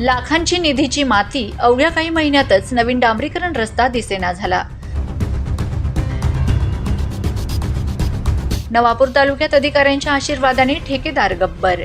लाखांची निधीची माती अवघ्या काही महिन्यातच नवीन डांबरीकरण रस्ता दिसेना झाला. नवापूर तालुक्यात अधिकाऱ्यांच्या आशीर्वादाने ठेकेदार गब्बर.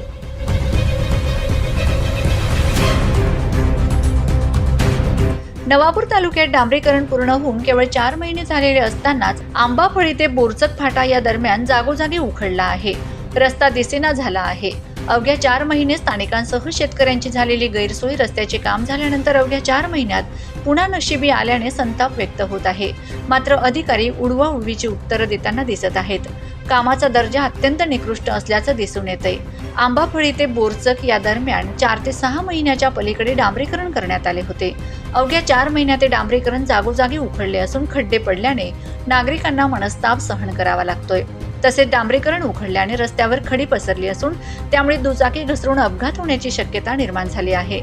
नवापूर तालुक्यात डांबरीकरण पूर्ण होऊन केवळ चार महिने झालेले असतानाच आंबाफळी ते बोरचक फाटा या दरम्यान जागोजागी उखडला आहे. रस्ता दिसेना झाला आहे. अवघ्या चार महिने स्थानिकांसह शेतकऱ्यांची झालेली गैरसोय रस्त्याचे काम झाल्यानंतर अवघ्या चार महिन्यात पुन्हा नशिबी आल्याने संताप व्यक्त होत आहे. मात्र अधिकारी उडवा उडवीची उत्तरं देताना दिसत आहेत. कामाचा दर्जा अत्यंत निकृष्ट असल्याचं दिसून येतंय. आंबाफळी ते बोरचक या दरम्यान चार ते सहा महिन्याच्या पलीकडे डांबरीकरण करण्यात आले होते. अवघ्या चार महिन्यात ते डांबरीकरण जागोजागी उखडले असून खड्डे पडल्याने नागरिकांना मनस्ताप सहन करावा लागतोय. तसेच डांबरीकरण उखडल्याने रस्त्यावर खडी पसरली असून त्यामुळे दुचाकी घसरून अपघात होण्याची शक्यता निर्माण झाली आहे.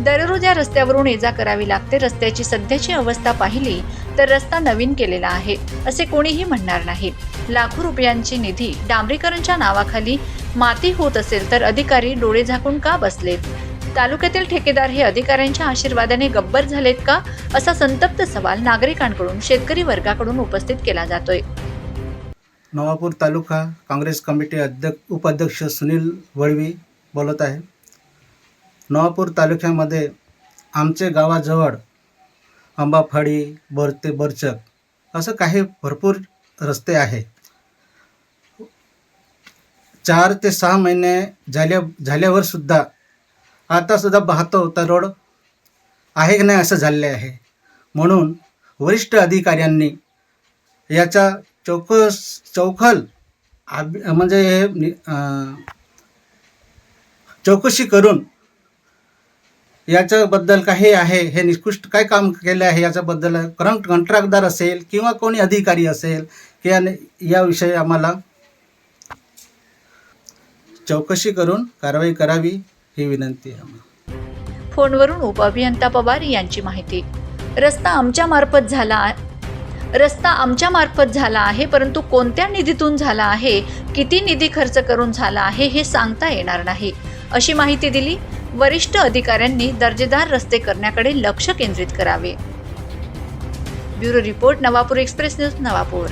दररोज या रस्त्यावरून ये जा करावी लागते. रस्त्याची सध्याची अवस्था पाहिली तर रस्ता नवीन केलेला आहे असे कोणीही म्हणणार नाही. लाखो रुपयांची निधी डांबरीकरणच्या नावाखाली माती होत असेल तर अधिकारी डोळे झाकून का बसलेत? तालुक्यातील ठेकेदार हे अधिकाऱ्यांच्या आशीर्वादाने गब्बर झालेत का? असा संतप्त सवाल नागरिकांकडून शेतकरी वर्गाकडून उपस्थित केला जातोय. नवापूर तालुका काँग्रेस कमिटी अध्यक्ष उपाध्यक्ष सुनील वळवी बोलत आहे. नवापूर तालुक्यामध्ये आमचे गावाजवळ आंबाफाडी बरते बरचक असं काही भरपूर रस्ते आहे चार ते सहा महिने झाल्या झाल्यावर सुद्धा आतासुद्धा पाहतो तर रोड आहे की नाही असं झालेले आहे. म्हणून वरिष्ठ अधिकाऱ्यांनी याचा चौकस चौखल आब म्हणजे हे नि- चौकशी करून याच्याबद्दल काही आहे हे निकृष्ट काय काम केले आहे याच्याबद्दल करंट कंत्राटदार असेल किंवा कोणी अधिकारी असेल किंवा याविषयी आम्हाला चौकशी करून कारवाई करावी ही विनंती आहे आम्हाला. फोनवरून उपअभियंता पवार यांची माहिती रस्ता आमच्या मार्फत झाला रस्ता आमच्या मार्फत झाला आहे परंतु कोणत्या निधीतून झाला आहे किती निधी खर्च करून झाला आहे हे सांगता येणार नाही. अशी माहिती दिली वरिष्ठ अधिकाऱ्यांनी दर्जेदार रस्ते करण्याकडे लक्ष केंद्रित करावे. Bureau report Navapur express news Navapur.